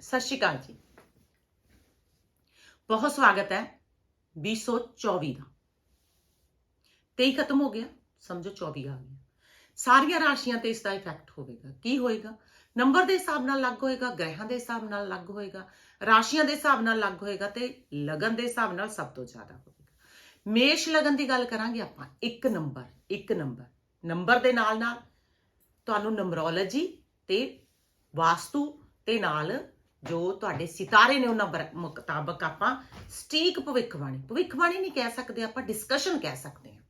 ਸਤਿ ਸ਼੍ਰੀ ਅਕਾਲ ਜੀ। ਬਹੁਤ ਸਵਾਗਤ ਹੈ 2024 ਦਾ। 23 ਖਤਮ ਹੋ ਗਿਆ, ਸਮਝੋ 24 ਆ ਗਿਆ। ਸਾਰੀਆਂ ਰਾਸ਼ੀਆਂ ਤੇ ਇਸ ਦਾ ਇਫੈਕਟ ਹੋਵੇਗਾ। ਕੀ ਹੋਏਗਾ? ਨੰਬਰ ਦੇ ਹਿਸਾਬ ਨਾਲ ਲੱਗ ਹੋਏਗਾ, ਗ੍ਰਹਿਾਂ ਦੇ ਹਿਸਾਬ ਨਾਲ ਲੱਗ ਹੋਏਗਾ, ਰਾਸ਼ੀਆਂ ਦੇ ਹਿਸਾਬ ਨਾਲ ਲੱਗ ਹੋਏਗਾ ਤੇ ਲਗਨ ਦੇ ਹਿਸਾਬ ਨਾਲ ਸਭ ਤੋਂ ਜ਼ਿਆਦਾ ਹੋਵੇਗਾ। ਮੇਸ਼ ਲਗਨ ਦੀ ਗੱਲ ਕਰਾਂਗੇ ਆਪਾਂ, ਇੱਕ ਨੰਬਰ ਇੱਕ ਨੰਬਰ। ਨੰਬਰ ਦੇ ਨਾਲ ਨਾਲ ਤੁਹਾਨੂੰ ਨੰਬਰੋਲੋਜੀ ਤੇ ਵਾਸਤੂ ਤੇ ਨਾਲ ਜੋ ਤੁਹਾਡੇ ਸਿਤਾਰੇ ਨੇ ਉਹਨਾਂ ਬਰ- ਮੁਤਾਬਕ ਆਪਾਂ ਸਟੀਕ ਭਵਿੱਖਬਾਣੀ ਭਵਿੱਖਬਾਣੀ ਨਹੀਂ ਕਹਿ ਸਕਦੇ, ਆਪਾਂ ਡਿਸਕਸ਼ਨ ਕਹਿ ਸਕਦੇ ਹਾਂ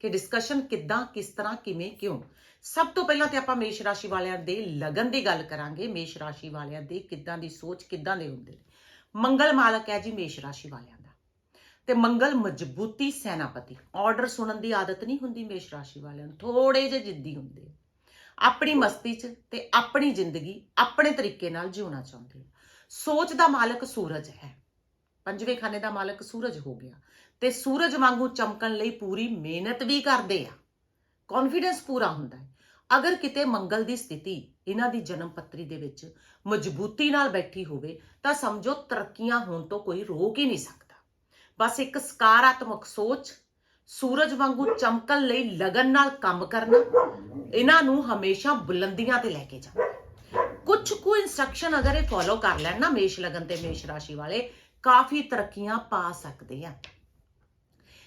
ਕਿ ਡਿਸਕਸ਼ਨ ਕਿੱਦਾਂ, ਕਿਸ ਤਰ੍ਹਾਂ, ਕਿਵੇਂ, ਕਿਉਂ। ਸਭ ਤੋਂ ਪਹਿਲਾਂ ਤੇ ਆਪਾਂ ਮੇਸ਼ ਰਾਸ਼ੀ ਵਾਲਿਆਂ ਦੇ ਲਗਨ ਦੀ ਗੱਲ ਕਰਾਂਗੇ, ਮੇਸ਼ ਰਾਸ਼ੀ ਵਾਲਿਆਂ ਦੇ ਕਿੱਦਾਂ ਦੀ ਸੋਚ, ਕਿੱਦਾਂ ਦੇ ਹੁੰਦੇ ਨੇ। ਮੰਗਲ ਮਾਲਕ ਹੈ ਜੀ ਮੇਸ਼ ਰਾਸ਼ੀ ਵਾਲਿਆਂ ਦਾ। ਤੇ ਮੰਗਲ ਮਜ਼ਬੂਤੀ ਸੈਨਾਪਤੀ। ਆਰਡਰ ਸੁਣਨ ਦੀ ਆਦਤ ਨਹੀਂ ਹੁੰਦੀ ਮੇਸ਼ ਰਾਸ਼ੀ ਵਾਲਿਆਂ ਨੂੰ ਥੋੜੇ ਜਿਹੇ ਜਿੱਦੀ ਹੁੰਦੇ ਆਪਣੀ ਮਸਤੀ 'ਚ ਤੇ ਆਪਣੀ ਜ਼ਿੰਦਗੀ ਆਪਣੇ ਤਰੀਕੇ ਨਾਲ ਜਿਉਣਾ ਚਾਹੁੰਦੇ ਆ। ਸੋਚ ਦਾ ਮਾਲਕ ਸੂਰਜ ਹੈ। ਪੰਜਵੇਂ ਖਾਨੇ ਦਾ ਮਾਲਕ ਸੂਰਜ ਹੋ ਗਿਆ ਤੇ ਸੂਰਜ ਵਾਂਗੂ ਚਮਕਣ ਲਈ ਪੂਰੀ ਮਿਹਨਤ ਵੀ ਕਰਦੇ ਆ। ਕੌਨਫੀਡੈਂਸ ਪੂਰਾ ਹੁੰਦਾ ਹੈ। ਅਗਰ ਕਿਤੇ ਮੰਗਲ ਦੀ ਸਥਿਤੀ ਇਹਨਾਂ ਦੀ ਜਨਮ ਪੱਤਰੀ ਦੇ ਵਿੱਚ ਮਜ਼ਬੂਤੀ ਨਾਲ ਬੈਠੀ ਹੋਵੇ ਤਾਂ ਸਮਝੋ ਤਰੱਕੀਆਂ ਹੋਣ ਤੋਂ ਕੋਈ ਰੋਕ ਹੀ ਨਹੀਂ ਸਕਦਾ। ਬਸ ਇੱਕ ਸਕਾਰਾਤਮਕ ਸੋਚ ਸੂਰਜ ਵਾਂਗੂ ਚਮਕਣ ਲਈ ਲਗਨ ਨਾਲ ਕੰਮ ਕਰਨਾ, ਇਹਨਾਂ ਨੂੰ ਹਮੇਸ਼ਾ ਬੁਲੰਦੀਆਂ ਤੇ ਲੈ ਕੇ ਜਾਣਾ। ਕੁਝ ਕੁ ਇਨਸਟਰਕਸ਼ਨ ਅਗਰ ਇਹ ਫੋਲੋ ਕਰ ਲੈਣ ਨਾ ਮੇਸ਼ ਲਗਨ ਤੇ ਮੇਸ਼ ਰਾਸ਼ੀ ਵਾਲੇ, ਕਾਫੀ ਤਰੱਕੀਆਂ ਪਾ ਸਕਦੇ ਆ।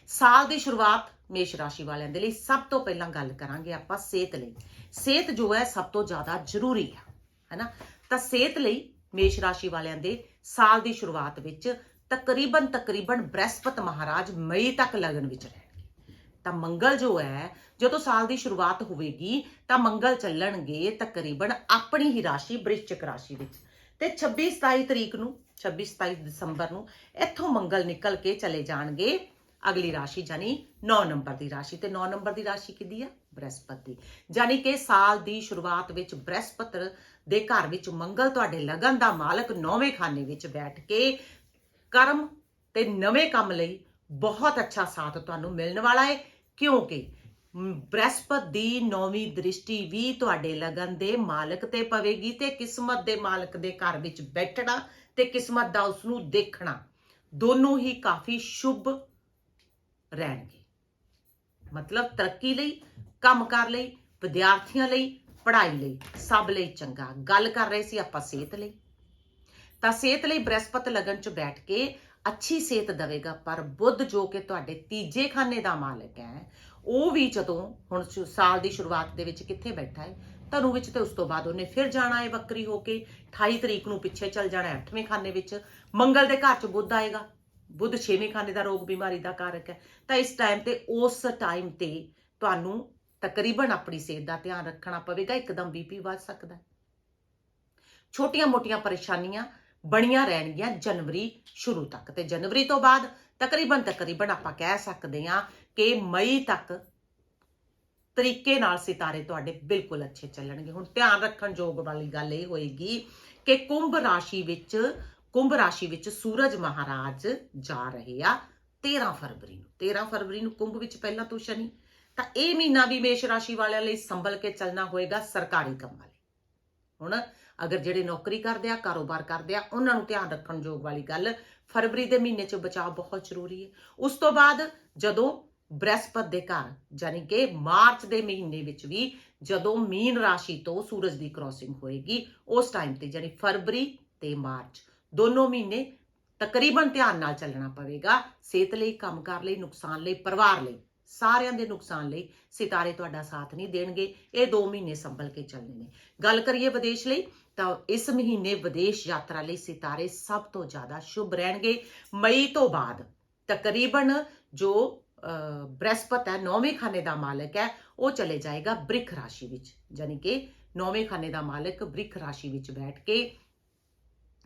ਸਾਲ ਦੀ ਸ਼ੁਰੂਆਤ ਮੇਸ਼ ਰਾਸ਼ੀ ਵਾਲਿਆਂ ਦੇ ਲਈ ਸਭ ਤੋਂ ਪਹਿਲਾਂ ਗੱਲ ਕਰਾਂਗੇ ਆਪਾਂ ਸਿਹਤ ਲਈ। ਸਿਹਤ ਜੋ ਹੈ ਸਭ ਤੋਂ ਜ਼ਿਆਦਾ ਜ਼ਰੂਰੀ ਹੈ ਹੈਨਾ? ਤਾਂ ਸਿਹਤ ਲਈ ਮੇਸ਼ ਰਾਸ਼ੀ ਵਾਲਿਆਂ ਦੇ ਸਾਲ ਦੀ ਸ਼ੁਰੂਆਤ ਵਿੱਚ ਤਕਰੀਬਨ ਤਕਰੀਬਨ ਬ੍ਰਹਿਸਪਤ ਮਹਾਰਾਜ ਮਈ ਤੱਕ ਲਗਨ ਵਿੱਚ ਰਹਿਣਗੇ ਤਾਂ ਮੰਗਲ ਜੋ ਹੈ, ਜਦੋਂ ਸਾਲ ਦੀ ਸ਼ੁਰੂਆਤ ਹੋਵੇਗੀ, ਤਾਂ ਮੰਗਲ ਚੱਲਣਗੇ ਤਕਰੀਬਨ ਆਪਣੀ ਹੀ ਰਾਸ਼ੀ, ਬ੍ਰਿਸ਼ਚਿਕ ਰਾਸ਼ੀ ਵਿੱਚ। ਤੇ 26 27 ਤਰੀਕ ਨੂੰ 26 27 ਦਸੰਬਰ ਨੂੰ ਇੱਥੋਂ ਮੰਗਲ ਨਿਕਲ ਕੇ ਚਲੇ ਜਾਣਗੇ ਅਗਲੀ ਰਾਸ਼ੀ ਜਾਨੀ 9 ਨੰਬਰ ਦੀ ਰਾਸ਼ੀ। ਤੇ 9 ਨੰਬਰ ਦੀ ਰਾਸ਼ੀ ਕਿਹਦੀ ਆ? ਬ੍ਰਹਸਪਤ। ਦੀ ਜਾਨੀ ਕਿ ਸਾਲ ਦੀ ਸ਼ੁਰੂਆਤ ਵਿੱਚ ਬ੍ਰਹਸਪਤ ਦੇ ਘਰ ਵਿੱਚ ਮੰਗਲ ਤੁਹਾਡੇ ਲਗਨ ਦਾ ਮਾਲਕ ਨੌਵੇਂ ਖਾਨੇ ਵਿੱਚ ਬੈਠ ਕੇ ਕਰਮ ਤੇ ਨਵੇਂ ਕੰਮ ਲਈ ਬਹੁਤ ਅੱਛਾ ਸਾਥ ਤੁਹਾਨੂੰ ਮਿਲਣ ਵਾਲਾ ਹੈ ਕਿਉਂਕਿ ਬ੍ਰਹਿਸਪਤ ਦੀ ਨੌਵੀਂ ਦ੍ਰਿਸ਼ਟੀ ਵੀ ਤੁਹਾਡੇ ਲਗਨ ਦੇ ਮਾਲਕ ਤੇ ਪਵੇਗੀ ਤੇ ਕਿਸਮਤ ਦੇ ਮਾਲਕ ਦੇ ਘਰ ਵਿੱਚ ਬੈਠਣਾ ਤੇ ਕਿਸਮਤ ਦਾ ਉਸ ਨੂੰ ਦੇਖਣਾ ਦੋਨੋਂ ਹੀ ਕਾਫੀ ਸ਼ੁਭ ਰਹਿਣਗੇ। ਮਤਲਬ ਤਰੱਕੀ ਲਈ ਕੰਮਕਾਰ ਲਈ, ਵਿਦਿਆਰਥੀਆਂ ਲਈ, ਪੜ੍ਹਾਈ ਲਈ, ਸਭ ਲਈ ਚੰਗਾ। ਗੱਲ ਕਰ ਰਹੇ ਸੀ ਆਪਾਂ ਸਿਹਤ ਲਈ। ਤਾਂ ਸਿਹਤ ਲਈ ਬ੍ਰਹਿਸਪਤ ਲਗਨ ਚ ਬੈਠ ਕੇ ਅੱਛੀ ਸਿਹਤ ਦੇਵੇਗਾ, ਪਰ ਬੁੱਧ ਜੋ ਕਿ ਤੁਹਾਡੇ ਤੀਜੇ ਖਾਨੇ ਦਾ ਮਾਲਕ ਹੈ, ਉਹ ਵੀ ਜਦੋਂ ਹੁਣ ਸਾਲ ਦੀ ਸ਼ੁਰੂਆਤ ਦੇ ਵਿੱਚ ਕਿੱਥੇ ਬੈਠਾ ਹੈ, ਧਨੂ ਵਿੱਚ ਤੇ ਉਸ ਤੋਂ ਬਾਅਦ ਉਹਨੇ ਫਿਰ ਜਾਣਾ ਹੈ ਵੱਕਰੀ ਹੋ ਕੇ 28 ਤਰੀਕ ਨੂੰ ਪਿੱਛੇ ਚੱਲ ਜਾਣਾ ਹੈ 8ਵੇਂ ਖਾਨੇ ਵਿੱਚ, ਮੰਗਲ ਦੇ ਘਰ ਚ ਬੁੱਧ ਆਏਗਾ। ਬੁੱਧ 6ਵੇਂ ਖਾਨੇ ਦਾ ਰੋਗ ਬਿਮਾਰੀ ਦਾ ਕਾਰਕ ਹੈ। ਤਾਂ ਇਸ ਟਾਈਮ ਤੇ ਉਸ ਟਾਈਮ ਤੇ ਤੁਹਾਨੂੰ ਤਕਰੀਬਨ ਆਪਣੀ ਸਿਹਤ ਦਾ ਧਿਆਨ ਰੱਖਣਾ ਪਵੇਗਾ, ਇੱਕਦਮ ਬੀਪੀ ਵੱਧ ਸਕਦਾ ਹੈ। ਛੋਟੀਆਂ-ਮੋਟੀਆਂ ਪਰੇਸ਼ਾਨੀਆਂ ਬਣੀਆਂ ਰਹਿਣਗੀਆਂ ਜਨਵਰੀ ਸ਼ੁਰੂ ਤੱਕ। ਤੇ ਜਨਵਰੀ ਤੋਂ ਬਾਅਦ ਤਕਰੀਬਨ ਤਕਰੀਬਨ ਆਪਾਂ ਕਹਿ ਸਕਦੇ ਹਾਂ ਕਿ ਮਈ ਤੱਕ ਤਰੀਕੇ ਨਾਲ ਸਿਤਾਰੇ ਤੁਹਾਡੇ ਬਿਲਕੁਲ ਅੱਛੇ ਚੱਲਣਗੇ। ਹੁਣ ਧਿਆਨ ਰੱਖਣ ਯੋਗ ਵਾਲੀ ਗੱਲ ਇਹ ਹੋਏਗੀ ਕਿ ਕੁੰਭ ਰਾਸ਼ੀ ਵਿੱਚ, ਕੁੰਭ ਰਾਸ਼ੀ ਵਿੱਚ ਸੂਰਜ ਮਹਾਰਾਜ ਜਾ ਰਹੇ ਆ 13 ਫਰਵਰੀ ਨੂੰ। 13 ਫਰਵਰੀ ਨੂੰ ਕੁੰਭ ਵਿੱਚ ਪਹਿਲਾਂ ਤੋਂ ਸ਼ਨੀ। ਤਾਂ ਇਹ ਮਹੀਨਾ ਵੀ ਮੇਸ਼ ਰਾਸ਼ੀ ਵਾਲਿਆਂ ਲਈ ਸੰਭਲ ਕੇ ਚੱਲਣਾ ਹੋਏਗਾ ਸਰਕਾਰੀ ਕੰਮਾਂ ਲਈ। ਹੁਣ ਅਗਰ ਜਿਹੜੇ ਨੌਕਰੀ ਕਰਦੇ ਆ, ਕਾਰੋਬਾਰ ਕਰਦੇ ਆ, ਉਹਨਾਂ ਨੂੰ ਧਿਆਨ ਰੱਖਣ ਯੋਗ ਵਾਲੀ ਗੱਲ, ਫਰਵਰੀ ਦੇ ਮਹੀਨੇ 'ਚ ਬਚਾਅ ਬਹੁਤ ਜ਼ਰੂਰੀ ਹੈ। ਉਸ ਤੋਂ ਬਾਅਦ ਜਦੋਂ ਬ੍ਰਹਿਸਪਤ ਦੇ ਘਰ ਯਾਨੀ ਕਿ ਮਾਰਚ ਦੇ ਮਹੀਨੇ ਵਿੱਚ ਵੀ ਜਦੋਂ ਮੀਨ ਰਾਸ਼ੀ ਤੋਂ ਸੂਰਜ ਦੀ ਕ੍ਰਾਸਿੰਗ ਹੋਏਗੀ, ਉਸ ਟਾਈਮ ਤੇ ਯਾਨੀ ਫਰਵਰੀ ਤੇ ਮਾਰਚ, ਦੋਨੋਂ ਮਹੀਨੇ ਤਕਰੀਬਨ ਧਿਆਨ ਨਾਲ ਚੱਲਣਾ ਪਵੇਗਾ। ਸਿਹਤ ਲਈ ਕੰਮਕਾਰ ਲਈ, ਨੁਕਸਾਨ ਲਈ, ਪਰਿਵਾਰ ਲਈ, ਸਾਰਿਆਂ ਦੇ ਨੁਕਸਾਨ ਲਈ ਸਿਤਾਰੇ ਤੁਹਾਡਾ ਸਾਥ ਨਹੀਂ ਦੇਣਗੇ। ਇਹ 2 ਮਹੀਨੇ ਸੰਭਲ ਕੇ ਚੱਲਣੇ ਨੇ। ਗੱਲ ਕਰੀਏ ਵਿਦੇਸ਼ ਲਈ ਤਾਂ ਇਸ ਮਹੀਨੇ ਵਿਦੇਸ਼ ਯਾਤਰਾ ਲਈ ਸਿਤਾਰੇ ਸਭ ਤੋਂ ਜ਼ਿਆਦਾ ਸ਼ੁਭ ਰਹਿਣਗੇ। ਮਈ ਤੋਂ ਬਾਅਦ ਤਕਰੀਬਨ ਜੋ ਅਹ, ਬ੍ਰਹਸਪਤ ਹੈ ਨੌਵੇਂ ਖਾਨੇ ਦਾ ਮਾਲਕ ਹੈ ਉਹ ਚਲੇ ਜਾਏਗਾ ਬ੍ਰਿਖ ਰਾਸ਼ੀ ਵਿੱਚ। ਯਾਨੀ ਕਿ ਨੌਵੇਂ ਖਾਨੇ ਦਾ ਮਾਲਕ ਬ੍ਰਿਖ ਰਾਸ਼ੀ ਵਿੱਚ ਬੈਠ ਕੇ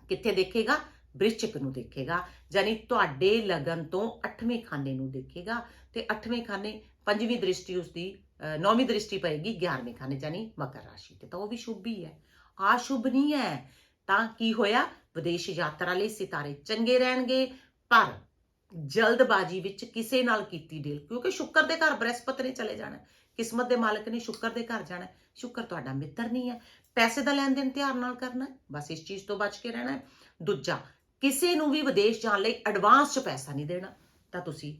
ਕਿੱਥੇ ਦੇਖੇਗਾ? ਬ੍ਰਿਸ਼ਚਿਕ ਨੂੰ ਦੇਖੇਗਾ। ਯਾਨੀ ਤੁਹਾਡੇ ਲਗਨ ਤੋਂ 8ਵੇਂ ਖਾਨੇ ਨੂੰ ਦੇਖੇਗਾ ਤੇ 8ਵੇਂ ਖਾਨੇ ਪੰਜਵੀਂ ਦ੍ਰਿਸ਼ਟੀ ਉਸ ਦੀ ਅਹ, ਨੌਵੀਂ ਦ੍ਰਿਸ਼ਟੀ ਪਏਗੀ 11ਵੇਂ ਖਾਨੇ ਯਾਨੀ ਮਕਰ ਰਾਸ਼ੀ ਤੇ। ਤਾਂ ਉਹ ਵੀ ਸ਼ੁਭ ਹੀ ਹੈ। ਆ ਸ਼ੁਭ ਨਹੀਂ ਹੈ। ਤਾਂ ਕੀ ਹੋਇਆ? ਵਿਦੇਸ਼ ਯਾਤਰਾ ਲਈ ਸਿਤਾਰੇ ਚੰਗੇ ਰਹਿਣਗੇ, ਪਰ ਜਲਦਬਾਜ਼ੀ ਵਿੱਚ ਕਿਸੇ ਨਾਲ ਕੀਤੀ ਡੀਲ ਕਿਉਂਕਿ ਸ਼ੁੱਕਰ ਦੇ ਘਰ ਬ੍ਰਹਸਪਤ ਨੇ ਚਲੇ ਜਾਣਾ। ਕਿਸਮਤ ਦੇ ਮਾਲਕ ਨੇ ਸ਼ੁੱਕਰ ਦੇ ਘਰ ਜਾਣਾ। ਸ਼ੁੱਕਰ ਤੁਹਾਡਾ ਮਿੱਤਰ ਨਹੀਂ ਹੈ। ਪੈਸੇ ਦਾ ਲੈਣ ਦੇਣ ਧਿਆਨ ਨਾਲ ਕਰਨਾ ਬਸ ਇਸ ਚੀਜ਼ ਤੋਂ ਬਚ ਕੇ ਰਹਿਣਾ ਦੂਜਾ, ਕਿਸੇ ਨੂੰ ਵੀ ਵਿਦੇਸ਼ ਜਾਣ ਲਈ ਐਡਵਾਂਸ 'ਚ ਪੈਸਾ ਨਹੀਂ ਦੇਣਾ। ਤਾਂ ਤੁਸੀਂ,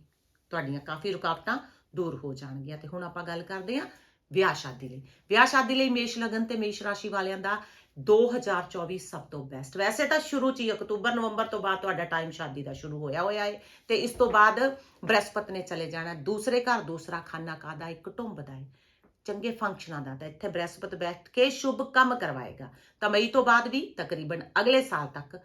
ਤੁਹਾਡੀਆਂ ਕਾਫੀ ਰੁਕਾਵਟਾਂ ਦੂਰ ਹੋ ਜਾਣਗੀਆਂ। ਤੇ ਹੁਣ ਆਪਾਂ ਗੱਲ ਕਰਦੇ ਹਾਂ ਵਿਆਹ ਸ਼ਾਦੀ ਲਈ। ਵਿਆਹ ਸ਼ਾਦੀ ਲਈ ਮੇਸ਼ ਲਗਨ ਤੇ ਮੇਸ਼ ਰਾਸ਼ੀ ਵਾਲਿਆਂ ਦਾ 2024 ਸਭ ਤੋਂ ਬੈਸਟ ਵੈਸੇ ਤਾਂ ਸ਼ੁਰੂ ਚ ਹੀ ਅਕਤੂਬਰ, ਨਵੰਬਰ ਤੋਂ ਬਾਅਦ ਤੁਹਾਡਾ ਟਾਈਮ ਸ਼ਾਦੀ ਦਾ ਸ਼ੁਰੂ ਹੋਇਆ ਹੋਇਆ ਹੈ ਤੇ ਇਸ ਤੋਂ ਬਾਅਦ ਬ੍ਰਹਿਸਪਤ ਨੇ ਚਲੇ ਜਾਣਾ। ਦੂਸਰੇ ਘਰ, ਦੂਸਰਾ ਖਾਨਾ ਕਾਦਾ ਇੱਕ ਟੁੰਬ ਦਾ ਹੈ ਚੰਗੇ ਫੰਕਸ਼ਨਾਂ ਦਾ ਤਾਂ ਇੱਥੇ ਬ੍ਰਹਿਸਪਤ ਬੈਠ ਕੇ ਸ਼ੁਭ ਕੰਮ ਕਰਵਾਏਗਾ। ਤਾਂ ਮਈ ਤੋਂ ਬਾਅਦ ਵੀ ਤਕਰੀਬਨ ਅਗਲੇ ਸਾਲ ਤੱਕ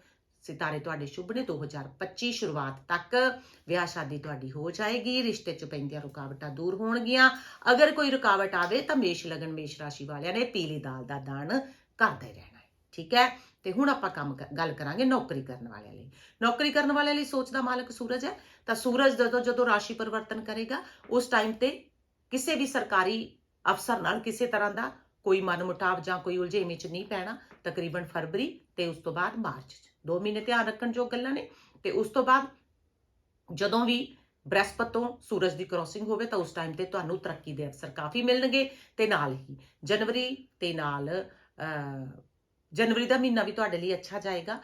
ਸਿਤਾਰੇ ਤੁਹਾਡੇ ਸ਼ੁਭ ਨੇ 2025 ਸ਼ੁਰੂਆਤ ਤੱਕ ਵਿਆਹ ਸ਼ਾਦੀ ਤੁਹਾਡੀ ਹੋ ਜਾਏਗੀ, ਰਿਸ਼ਤੇ 'ਚ ਪੈਂਦੀਆਂ ਰੁਕਾਵਟਾਂ ਦੂਰ ਹੋਣਗੀਆਂ। ਅਗਰ ਕੋਈ ਰੁਕਾਵਟ ਆਵੇ ਤਾਂ ਮੇਸ਼ ਲਗਨ, ਮੇਸ਼ ਰਾਸ਼ੀ ਵਾਲਿਆਂ ਨੇ ਪੀਲੀ ਦਾਲ ਦਾ ਦਾਨ ਕਰਦੇ ਰਹਿਣਾ ਹੈ, ਠੀਕ ਹੈ? ਤੇ ਹੁਣ ਆਪਾਂ ਕੰਮ ਕਰ- ਗੱਲ ਕਰਾਂਗੇ ਨੌਕਰੀ ਕਰਨ ਵਾਲਿਆਂ ਲਈ। ਨੌਕਰੀ ਕਰਨ ਵਾਲਿਆਂ ਲਈ ਸੋਚ ਦਾ ਮਾਲਕ ਸੂਰਜ ਹੈ। ਤਾਂ ਸੂਰਜ ਜਦੋਂ ਜਦੋਂ ਰਾਸ਼ੀ ਪਰਿਵਰਤਨ ਕਰੇਗਾ, ਉਸ ਟਾਈਮ ਤੇ ਕਿਸੇ ਵੀ ਸਰਕਾਰੀ ਅਫਸਰ ਨਾਲ ਕਿਸੇ ਤਰ੍ਹਾਂ ਦਾ ਕੋਈ ਮਨਮੁਟਾਵ ਜਾਂ ਕੋਈ ਉਲਝੇਵੇਂ ਚ ਨਹੀਂ ਪੈਣਾ। ਤਕਰੀਬਨ ਫਰਵਰੀ ਤੇ ਉਸ ਤੋਂ ਬਾਅਦ ਮਾਰਚ ਚ। 2 ਮਹੀਨੇ ਧਿਆਨ ਰੱਖਣ ਜੋ ਗੱਲਾਂ ਨੇ ਤੇ ਉਸ ਤੋਂ ਬਾਅਦ ਜਦੋਂ ਵੀ ਬ੍ਰਹਿਸਪਤ ਤੋਂ ਸੂਰਜ ਦੀ ਕ੍ਰੋਸਿੰਗ ਹੋਵੇ ਤਾਂ ਉਸ ਟਾਈਮ ਤੇ ਤੁਹਾਨੂੰ ਤਰੱਕੀ ਦੇ ਅਵਸਰ ਕਾਫੀ ਮਿਲਣਗੇ ਤੇ ਨਾਲ ਹੀ ਜਨਵਰੀ ਤੇ ਨਾਲ ਜਨਵਰੀ ਦਾ ਮਹੀਨਾ ਵੀ ਤੁਹਾਡੇ ਲਈ ਅੱਛਾ ਜਾਏਗਾ।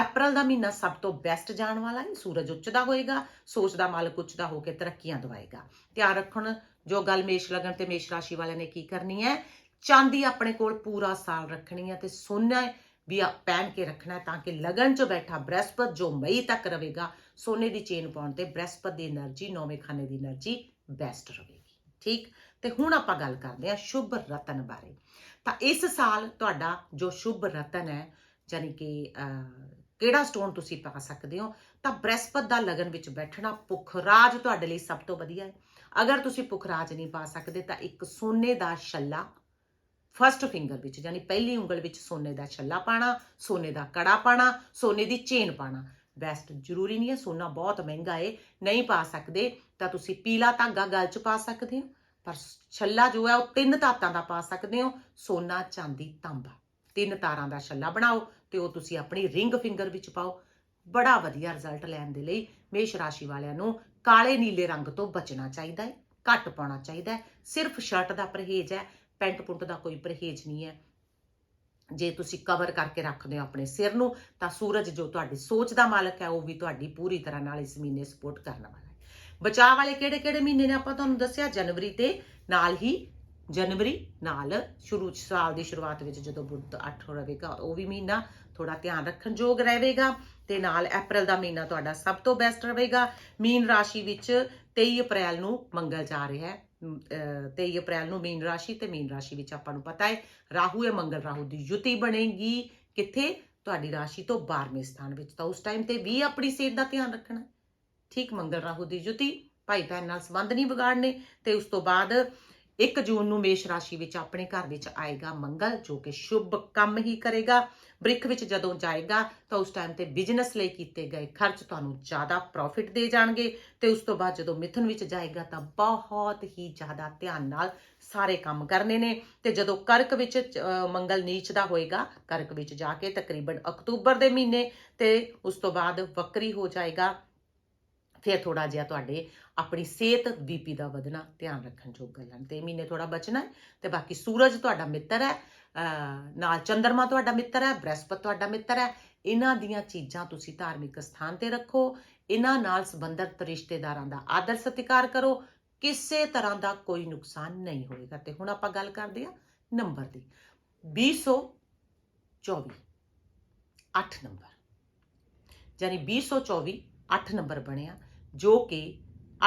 ਅਪ੍ਰੈਲ ਦਾ ਮਹੀਨਾ ਸਭ ਤੋਂ ਬੈਸਟ ਜਾਣ ਵਾਲਾ ਹੈ। ਸੂਰਜ ਉੱਚਦਾ ਹੋਏਗਾ, ਸੋਚ ਦਾ ਮਾਲਕ ਉੱਚਦਾ ਹੋ ਕੇ ਤਰੱਕੀਆਂ ਦਵਾਏਗਾ। ਧਿਆਨ ਰੱਖਣ ਜੋ ਗੱਲ ਮੇਸ਼ ਲਗਨ ਤੇ ਮੇਸ਼ ਰਾਸ਼ੀ ਵਾਲਿਆਂ ਨੇ ਕੀ ਕਰਨੀ ਹੈ? ਚਾਂਦੀ ਆਪਣੇ ਕੋਲ ਪੂਰਾ ਸਾਲ ਰੱਖਣੀ ਹੈ ਤੇ ਸੋਨਾ ਵੀ ਪਹਿਨ ਕੇ ਰੱਖਣਾ ਤਾਂ ਕਿ ਲਗਨ ਚ ਬੈਠਾ ਬ੍ਰਹਸਪਤ ਜੋ ਮਈ ਤੱਕ ਰਹੇਗਾ, ਸੋਨੇ ਦੀ ਚੇਨ ਪਾਉਣ ਤੇ ਬ੍ਰਹਸਪਤ ਦੀ એનર્ਜੀ, ਨੌਵੇਂ ਖਾਨੇ ਦੀ એનર્ਜੀ ਬੈਸਟ ਰਹੇਗੀ। ਠੀਕ? ਤੇ ਹੁਣ ਆਪਾਂ ਗੱਲ ਕਰਦੇ ਹਾਂ ਸ਼ੁਭ ਰਤਨ ਬਾਰੇ। ਤਾਂ ਇਸ ਸਾਲ ਤੁਹਾਡਾ ਜੋ ਸ਼ੁਭ ਰਤਨ ਹੈ ਯਾਨੀ ਕਿ ਕਿਹੜਾ ਸਟੋਨ ਤੁਸੀਂ ਪਾ ਸਕਦੇ ਹੋ, ਤਾਂ ਬ੍ਰਹਸਪਤ ਦਾ ਲਗਨ ਵਿੱਚ ਬੈਠਣਾ ਪੁਖਰਾਜ ਤੁਹਾਡੇ ਲਈ ਸਭ ਤੋਂ ਵਧੀਆ ਹੈ। ਅਗਰ ਤੁਸੀਂ ਪੁਖਰਾਜ ਨਹੀਂ ਪਾ ਸਕਦੇ ਤਾਂ ਇੱਕ ਸੋਨੇ ਦਾ ਛੱਲਾ ਫਰਸਟ ਫਿੰਗਰ ਵਿੱਚ ਯਾਨੀ ਪਹਿਲੀ ਉਂਗਲ ਵਿੱਚ ਸੋਨੇ ਦਾ ਛੱਲਾ ਪਾਣਾ, ਸੋਨੇ ਦਾ ਕੜਾ ਪਾਣਾ, ਸੋਨੇ ਦੀ ਚੇਨ ਪਾਣਾ। ਬੈਸਟ ਜ਼ਰੂਰੀ ਨਹੀਂ ਹੈ, ਸੋਨਾ ਬਹੁਤ ਮਹਿੰਗਾ ਏ, ਨਹੀਂ ਪਾ ਸਕਦੇ, ਤਾਂ ਤੁਸੀਂ ਪੀਲਾ ਧਾਗਾ ਗਲ 'ਚ ਪਾ ਸਕਦੇ ਹੋ। ਪਰ ਛੱਲਾ ਜੋ ਹੈ, ਉਹ ਤਿੰਨ ਧਾਤਾਂ ਦਾ ਪਾ ਸਕਦੇ ਹੋ, ਸੋਨਾ, ਚਾਂਦੀ, ਤਾਂਬਾ। ਤਿੰਨ ਤਾਰਾਂ ਦਾ ਛੱਲਾ ਬਣਾਓ ਤੇ ਉਹ ਤੁਸੀਂ ਆਪਣੀ ਰਿੰਗ ਫਿੰਗਰ ਵਿੱਚ ਪਾਓ। ਬੜਾ ਵਧੀਆ ਰਿਜ਼ਲਟ ਲੈਣ ਦੇ ਲਈ ਮੇਸ਼ ਰਾਸ਼ੀ ਵਾਲਿਆਂ ਨੂੰ ਕਾਲੇ ਨੀਲੇ ਰੰਗ ਤੋਂ ਬਚਣਾ ਚਾਹੀਦਾ ਹੈ ਘੱਟ ਪਾਉਣਾ ਚਾਹੀਦਾ ਹੈ ਸਿਰਫ ਸ਼ਰਟ ਦਾ ਪਰਹੇਜ਼ ਹੈ ਪੈਂਟ ਪੁੰਟ ਦਾ ਕੋਈ ਪਰਹੇਜ਼ ਨਹੀਂ ਹੈ। ਜੇ ਤੁਸੀਂ ਕਵਰ ਕਰਕੇ ਰੱਖਦੇ ਹੋ ਆਪਣੇ ਸਿਰ ਨੂੰ, ਤਾਂ ਸੂਰਜ ਜੋ ਤੁਹਾਡੀ ਸੋਚ ਦਾ ਮਾਲਕ ਹੈ, ਉਹ ਵੀ ਤੁਹਾਡੀ ਪੂਰੀ ਤਰ੍ਹਾਂ ਨਾਲ ਇਸ ਮਹੀਨੇ ਸਪੋਰਟ ਕਰਨ ਵਾਲਾ ਹੈ। ਬਚਾਅ ਵਾਲੇ ਕਿਹੜੇ ਕਿਹੜੇ ਮਹੀਨੇ ਨੇ ਆਪਾਂ ਤੁਹਾਨੂੰ ਦੱਸਿਆ? ਜਨਵਰੀ ਤੇ ਨਾਲ ਹੀ ਜਨਵਰੀ, ਨਾਲ ਸ਼ੁਰੂ, ਸਾਲ ਦੀ ਸ਼ੁਰੂਆਤ ਵਿੱਚ ਜਦੋਂ ਬੁੱਧ 8 ਰਹੇਗਾ, ਉਹ ਵੀ ਮਹੀਨਾ ਥੋੜਾ ਧਿਆਨ ਰੱਖਣ ਯੋਗ ਰਹੇਗਾ। ਤੇ ਨਾਲ ਅਪ੍ਰੈਲ ਦਾ ਮਹੀਨਾ ਤੁਹਾਡਾ ਸਭ ਤੋਂ ਬੈਸਟ ਰਹੇਗਾ। ਮੀਨ ਰਾਸ਼ੀ ਵਿੱਚ 23 ਅਪ੍ਰੈਲ ਨੂੰ ਮੰਗਲ ਜਾ ਰਿਹਾ ਹੈ। 23 ਅਪ੍ਰੈਲ ਨੂੰ ਮੀਨ ਰਾਸ਼ੀ ਤੇ ਮੀਨ ਰਾਸ਼ੀ ਵਿੱਚ ਆਪਾਂ ਨੂੰ ਪਤਾ ਹੈ, ਰਾਹੂ ਹੈ ਮੰਗਲ ਰਾਹੂ ਦੀ ਯੁਤੀ ਬਣੇਗੀ। ਕਿੱਥੇ? ਤੁਹਾਡੀ ਰਾਸ਼ੀ ਤੋਂ 12ਵੇਂ ਸਥਾਨ ਵਿੱਚ। ਤਾਂ ਉਸ ਟਾਈਮ ਤੇ ਵੀ ਆਪਣੀ ਸਿਹਤ ਦਾ ਧਿਆਨ ਰੱਖਣਾ ਠੀਕ, ਮੰਗਲ ਰਾਹੂ ਦੀ ਯੁਤੀ ਭਾਈ ਭੈਣ ਨਾਲ ਸੰਬੰਧ ਨਹੀਂ ਵਿਗਾੜਨੇ। ਤੇ ਉਸ ਤੋਂ ਬਾਅਦ 1 ਜੂਨ ਨੂੰ ਮੇਸ਼ ਰਾਸ਼ੀ ਵਿੱਚ ਆਪਣੇ ਘਰ ਵਿੱਚ ਆਏਗਾ ਮੰਗਲ, ਜੋ ਕਿ ਸ਼ੁਭ ਕੰਮ ਹੀ ਕਰੇਗਾ। ਬ੍ਰਿਕ ਵਿੱਚ ਜਦੋਂ ਜਾਏਗਾ ਤਾਂ ਉਸ ਟਾਈਮ ਤੇ ਬਿਜ਼ਨਸ ਲਈ ਕੀਤੇ ਗਏ ਖਰਚ ਤੁਹਾਨੂੰ ਜ਼ਿਆਦਾ ਪ੍ਰੋਫਿਟ ਦੇ ਜਾਣਗੇ ਤੇ ਉਸ ਤੋਂ ਬਾਅਦ ਜਦੋਂ ਮਿਥੁਨ ਵਿੱਚ ਜਾਏਗਾ ਤਾਂ ਬਹੁਤ ਹੀ ਜ਼ਿਆਦਾ ਧਿਆਨ ਨਾਲ ਸਾਰੇ ਕੰਮ ਕਰਨੇ ਨੇ ਤੇ ਜਦੋਂ ਕਰਕ ਵਿੱਚ ਮੰਗਲ ਨੀਚ ਦਾ ਹੋਏਗਾ, ਕਰਕ ਵਿੱਚ ਜਾ ਕੇ ਤਕਰੀਬਨ ਅਕਤੂਬਰ ਦੇ ਮਹੀਨੇ ਤੇ ਉਸ ਤੋਂ ਬਾਅਦ ਵਕਰੀ ਹੋ ਜਾਏਗਾ ਫਿਰ ਥੋੜਾ ਜਿਹਾ ਤੁਹਾਡੇ ਆਪਣੀ ਸਿਹਤ ਬੀਪੀ ਦਾ ਵਧਣਾ ਧਿਆਨ ਰੱਖਣ ਯੋਗ ਗੱਲਾਂ ਨੇ। ਤੇ ਇਹ ਮਹੀਨੇ ਥੋੜਾ ਬਚਣਾ ਹੈ ਤੇ ਬਾਕੀ ਸੂਰਜ ਤੁਹਾਡਾ ਮਿੱਤਰ ਹੈ ਨਾਲ ਚੰਦਰਮਾ ਤੁਹਾਡਾ ਮਿੱਤਰ ਹੈ, ਬ੍ਰਹਸਪਤ ਤੁਹਾਡਾ ਮਿੱਤਰ ਹੈ, ਇਹਨਾਂ ਦੀਆਂ ਚੀਜ਼ਾਂ ਤੁਸੀਂ ਧਾਰਮਿਕ ਸਥਾਨ ਤੇ ਰੱਖੋ, ਇਹਨਾਂ ਨਾਲ ਸੰਬੰਧਿਤ ਰਿਸ਼ਤੇਦਾਰਾਂ ਦਾ ਆਦਰ ਸਤਿਕਾਰ ਕਰੋ, ਕਿਸੇ ਤਰ੍ਹਾਂ ਦਾ ਕੋਈ ਨੁਕਸਾਨ ਨਹੀਂ ਹੋਏਗਾ। ਤੇ ਹੁਣ ਆਪਾਂ ਗੱਲ ਕਰਦੇ ਹਾਂ ਨੰਬਰ ਦੀ। 224 8 ਨੰਬਰ। ਯਾਨੀ 224 8 ਨੰਬਰ ਬਣਿਆ। ਜੋ ਕਿ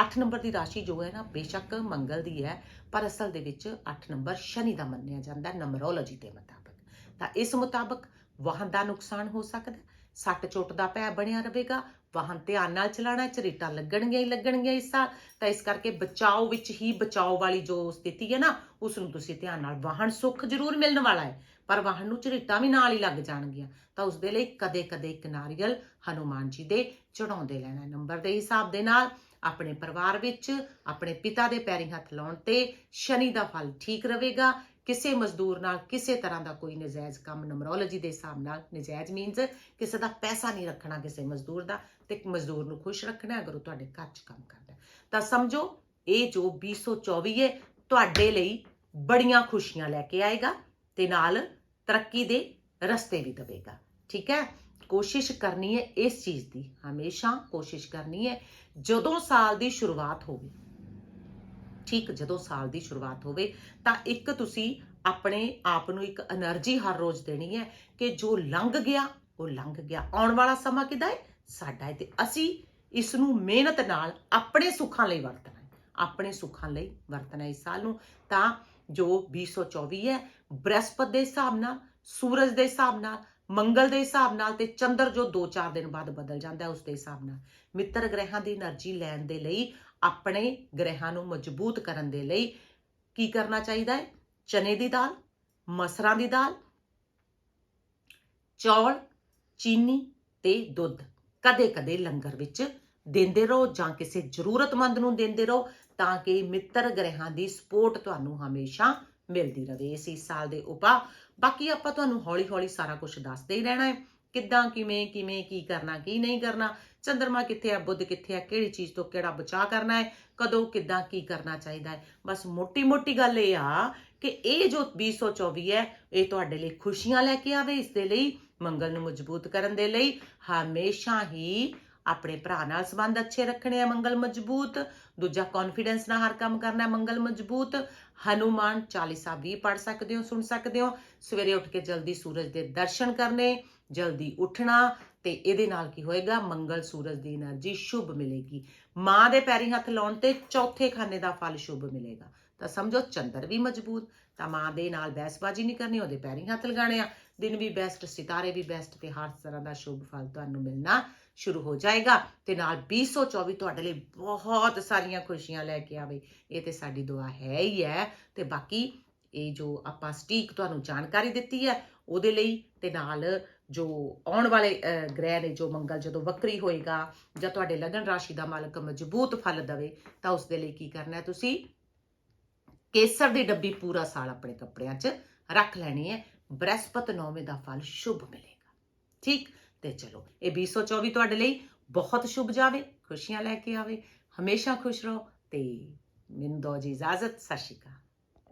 8 ਨੰਬਰ ਦੀ ਰਾਸ਼ੀ ਜੋ ਹੈ ਨਾ, ਬੇਸ਼ੱਕ ਮੰਗਲ ਦੀ ਹੈ, ਪਰ ਅਸਲ ਦੇ ਵਿੱਚ 8 ਨੰਬਰ ਸ਼ਨੀ ਦਾ ਮੰਨਿਆ ਜਾਂਦਾ ਨੰਬਰੋਲੋਜੀ ਦੇ ਮੁਤਾਬਕ। ਤਾਂ ਇਸ ਮੁਤਾਬਕ ਵਾਹਨ ਦਾ ਨੁਕਸਾਨ ਹੋ ਸਕਦਾ ਸੱਟ ਚੋਟ ਦਾ ਭੈ ਬਣਿਆ ਰਹੇਗਾ ਵਾਹਨ ਧਿਆਨ ਨਾਲ ਚਲਾਣਾ ਝਰੀਟਾਂ ਲੱਗਣਗੀਆਂ ਹੀ ਲੱਗਣਗੀਆਂ ਇਸ ਸਾਲ। ਤਾਂ ਇਸ ਕਰਕੇ ਬਚਾਓ ਵਿੱਚ ਹੀ ਬਚਾਓ ਵਾਲੀ ਜੋ ਸਥਿਤੀ ਹੈ ਨਾ ਉਸ ਨੂੰ ਤੁਸੀਂ ਧਿਆਨ ਨਾਲ ਵਾਹਨ ਸੁੱਖ ਜ਼ਰੂਰ ਮਿਲਣ ਵਾਲਾ ਹੈ। ਪਰ ਵਾਹਨ ਨੂੰ ਝਰੀਟਾਂ ਵੀ ਨਾਲ ਹੀ ਲੱਗ ਜਾਣਗੀਆਂ। ਤਾਂ ਉਸ ਦੇ ਲਈ ਕਦੇ-ਕਦੇ ਇੱਕ ਨਾਰੀਅਲ ਹਨੂਮਾਨ ਜੀ ਦੇ ਚੜਾਉਂਦੇ ਲੈਣਾ ਨੰਬਰ ਦੇ ਹਿਸਾਬ ਦੇ ਨਾਲ। ਆਪਣੇ ਪਰਿਵਾਰ ਵਿੱਚ, ਆਪਣੇ ਪਿਤਾ ਦੇ ਪੈਰੀ ਹੱਥ ਲਾਉਣ ਤੇ ਸ਼ਨੀ ਦਾ ਫਲ ਠੀਕ ਰਹੇਗਾ। ਕਿਸੇ ਮਜ਼ਦੂਰ ਨਾਲ ਕਿਸੇ ਤਰ੍ਹਾਂ ਦਾ ਕੋਈ ਨਜਾਇਜ਼ ਕੰਮ ਨਮਰੋਲੋਜੀ ਦੇ ਹਿਸਾਬ ਨਾਲ ਨਜਾਇਜ਼ ਮੀਨਸ ਕਿਸੇ ਦਾ ਪੈਸਾ ਨਹੀਂ ਰੱਖਣਾ ਕਿਸੇ ਮਜ਼ਦੂਰ ਦਾ ਤੇ ਮਜ਼ਦੂਰ ਨੂੰ ਖੁਸ਼ ਰੱਖਣਾ ਅਗਰ ਉਹ ਤੁਹਾਡੇ ਘਰ 'ਚ ਕੰਮ ਕਰਦਾ ਤਾਂ ਸਮਝੋ, ਇਹ ਜੋ 2024 ਹੈ, ਤੁਹਾਡੇ ਲਈ ਬੜੀਆਂ ਖੁਸ਼ੀਆਂ ਲੈ ਕੇ ਆਏਗਾ ਤੇ ਨਾਲ ਤਰੱਕੀ ਦੇ ਰਸਤੇ ਵੀ ਦੇਵੇਗਾ। ਠੀਕ ਹੈ? ਕੋਸ਼ਿਸ਼ ਕਰਨੀ ਹੈ ਇਸ ਚੀਜ਼ ਦੀ, ਹਮੇਸ਼ਾ ਕੋਸ਼ਿਸ਼ ਕਰਨੀ ਹੈ, ਜਦੋਂ ਸਾਲ ਦੀ ਸ਼ੁਰੂਆਤ ਹੋਵੇ ਠੀਕ ਜਦੋਂ ਸਾਲ ਦੀ ਸ਼ੁਰੂਆਤ ਹੋਵੇ, ਤਾਂ ਇੱਕ ਤੁਸੀਂ ਆਪਣੇ ਆਪ ਨੂੰ ਇੱਕ એનર્ਜੀ ਹਰ ਰੋਜ਼ ਦੇਣੀ ਹੈ ਕਿ ਜੋ ਲੰਘ ਗਿਆ, ਉਹ ਲੰਘ ਗਿਆ। ਆਉਣ ਵਾਲਾ ਸਮਾਂ ਕਿਦਾ ਹੈ? ਸਾਡਾ ਹੈ ਤੇ ਅਸੀਂ ਇਸ ਨੂੰ ਮਿਹਨਤ ਨਾਲ ਆਪਣੇ ਸੁੱਖਾਂ ਲਈ ਵਰਤਣਾ ਹੈ। ਆਪਣੇ ਸੁੱਖਾਂ ਲਈ ਵਰਤਣਾ ਇਸ ਸਾਲ ਨੂੰ। ਤਾਂ ਜੋ 2024 ਹੈ, ਬ੍ਰਹਸਪਤ ਦੇ ਹਿਸਾਬ ਨਾਲ, ਸੂਰਜ ਦੇ ਹਿਸਾਬ ਨਾਲ, ਮੰਗਲ ਦੇ ਹਿਸਾਬ ਨਾਲ ਤੇ ਚੰਦਰ ਜੋ 2-4 ਦਿਨ ਬਾਅਦ ਬਦਲ ਜਾਂਦਾ ਹੈ ਉਸ ਦੇ ਹਿਸਾਬ ਨਾਲ। ਮਿੱਤਰ ਗ੍ਰਹਿਾਂ ਦੀ એનર્ਜੀ ਲੈਣ ਦੇ ਲਈ ਆਪਣੇ ਗ੍ਰਹਿਾਂ ਨੂੰ ਮਜ਼ਬੂਤ ਕਰਨ ਦੇ ਲਈ ਕੀ ਕਰਨਾ ਚਾਹੀਦਾ ਹੈ? ਚਨੇ ਦੀ ਦਾਲ, ਮਸਰਾਂ ਦੀ ਦਾਲ, ਚੌਲ, ਚੀਨੀ ਤੇ ਦੁੱਧ। ਕਦੇ-ਕਦੇ ਲੰਗਰ ਵਿੱਚ ਦਿੰਦੇ ਰਹੋ ਜਾਂ ਕਿਸੇ ਜ਼ਰੂਰਤਮੰਦ ਨੂੰ ਦਿੰਦੇ ਰਹੋ ਤਾਂ ਕਿ ਮਿੱਤਰ ਗ੍ਰਹਿਾਂ ਦੀ ਸਪੋਰਟ ਤੁਹਾਨੂੰ ਹਮੇਸ਼ਾ ਮਿਲਦੀ ਰਹੇ ਇਸ ਸਾਲ ਦੇ ਉਪਾ ਬਾਕੀ ਆਪਾਂ ਤੁਹਾਨੂੰ ਹੌਲੀ-ਹੌਲੀ ਸਾਰਾ ਕੁਝ ਦੱਸਦੇ ਹੀ ਰਹਿਣਾ ਹੈ। ਕਿੱਦਾਂ, ਕਿਵੇਂ ਕਿਵੇਂ, ਕੀ ਕਰਨਾ, ਕੀ ਨਹੀਂ ਕਰਨਾ ਚੰਦਰਮਾ ਕਿੱਥੇ ਹੈ ਬੁੱਧ ਕਿੱਥੇ ਹੈ ਕਿਹੜੀ ਚੀਜ਼ ਤੋਂ ਕਿਹੜਾ ਬਚਾਅ ਕਰਨਾ ਹੈ, ਕਦੋਂ, ਕਿੱਦਾਂ, ਕੀ ਕਰਨਾ ਚਾਹੀਦਾ ਹੈ। ਬਸ ਮੋਟੀ-ਮੋਟੀ ਗੱਲ ਇਹ ਆ ਕਿ ਇਹ ਜੋ 2024 ਹੈ, ਇਹ ਤੁਹਾਡੇ ਲਈ ਖੁਸ਼ੀਆਂ ਲੈ ਕੇ ਆਵੇ, ਇਸ ਦੇ ਲਈ ਮੰਗਲ ਨੂੰ ਮਜ਼ਬੂਤ ਕਰਨ ਦੇ ਲਈ ਹਮੇਸ਼ਾ ਹੀ ਆਪਣੇ ਭਰਾ ਨਾਲ ਸੰਬੰਧ ਅੱਛੇ ਰੱਖਣੇ ਆ ਮੰਗਲ ਮਜ਼ਬੂਤ। ਦੂਜਾ ਕੌਨਫੀਡੈਂਸ ਨਾਲ ਹਰ ਕੰਮ ਕਰਨਾ ਮੰਗਲ ਮਜ਼ਬੂਤ। ਹਨੂਮਾਨ ਚਾਲੀਸਾ ਵੀ ਪੜ ਸਕਦੇ ਹੋ, ਸੁਣ ਸਕਦੇ ਹੋ। ਸਵੇਰੇ ਉੱਠ ਕੇ ਜਲਦੀ ਸੂਰਜ ਦੇ ਦਰਸ਼ਨ ਕਰਨੇ, ਜਲਦੀ ਉੱਠਣਾ ਤੇ ਇਹਦੇ ਨਾਲ ਕੀ ਹੋਏਗਾ? ਮੰਗਲ ਸੂਰਜ ਦੀ એનર્ਜੀ ਸ਼ੁਭ ਮਿਲੇਗੀ। ਮਾਂ ਦੇ ਪੈਰੀ ਹੱਥ ਲਾਉਣ ਤੇ ਚੌਥੇ ਖਾਨੇ ਦਾ ਫਲ ਸ਼ੁਭ ਮਿਲੇਗਾ। ਤਾਂ ਸਮਝੋ, ਚੰਦਰ ਵੀ ਮਜ਼ਬੂਤ, ਤਾਂ ਮਾਂ ਦੇ ਨਾਲ ਬਹਿਸਬਾਜੀ ਨਹੀਂ ਕਰਨੀ, ਉਹਦੇ ਪੈਰੀ ਹੱਥ ਲਗਾਣੇ ਆ। ਦਿਨ ਵੀ ਬੈਸਟ ਸਿਤਾਰੇ ਵੀ ਬੈਸਟ ਤੇ ਹਰ ਤਰ੍ਹਾਂ ਦਾ ਸ਼ੁਭ ਫਲ ਤੁਹਾਨੂੰ ਮਿਲਣਾ ਸ਼ੁਰੂ ਹੋ ਜਾਏਗਾ। ਤੇ ਨਾਲ 2024 ਤੁਹਾਡੇ ਲਈ ਬਹੁਤ ਸਾਰੀਆਂ ਖੁਸ਼ੀਆਂ ਲੈ ਕੇ ਆਵੇ। ਇਹ ਤੇ ਸਾਡੀ ਦੁਆ ਹੈ ਹੀ ਹੈ। ਤੇ ਬਾਕੀ ਇਹ ਜੋ ਆਪਾਂ ਸਟੀਕ ਤੁਹਾਨੂੰ ਜਾਣਕਾਰੀ ਦਿੱਤੀ ਹੈ, ਉਹਦੇ ਲਈ ਤੇ ਨਾਲ ਜੋ ਆਉਣ ਵਾਲੇ ਗ੍ਰਹਿ ਨੇ ਜੋ ਮੰਗਲ ਜਦੋਂ ਵਕਰੀ ਹੋਏਗਾ ਜਾਂ ਤੁਹਾਡੇ ਲਗਨ ਰਾਸ਼ੀ ਦਾ ਮਾਲਕ ਮਜ਼ਬੂਤ ਫਲ ਦੇਵੇ, ਤਾਂ ਉਸ ਦੇ ਲਈ ਕੀ ਕਰਨਾ ਹੈ ਤੁਸੀਂ? ਕੇਸਰ ਦੀ ਡੱਬੀ ਪੂਰਾ ਸਾਲ ਆਪਣੇ ਕੱਪੜਿਆਂ 'ਚ ਰੱਖ ਲੈਣੀ ਹੈ। ਬ੍ਰਹਿਸਪਤ ਨੌਵੇਂ ਦਾ ਫਲ ਸ਼ੁਭ ਮਿਲੇਗਾ। ਠੀਕ? ਤੇ ਚਲੋ, ਇਹ 2024 ਤੁਹਾਡੇ ਲਈ ਬਹੁਤ ਸ਼ੁਭ ਜਾਵੇ, ਖੁਸ਼ੀਆਂ ਲੈ ਕੇ ਆਵੇ। ਹਮੇਸ਼ਾ ਖੁਸ਼ ਰਹੋ ਤੇ ਮੈਨੂੰ ਦੋ ਜੀ ਇਜਾਜ਼ਤ। ਸਤਿ ਸ਼੍ਰੀ ਅਕਾਲ।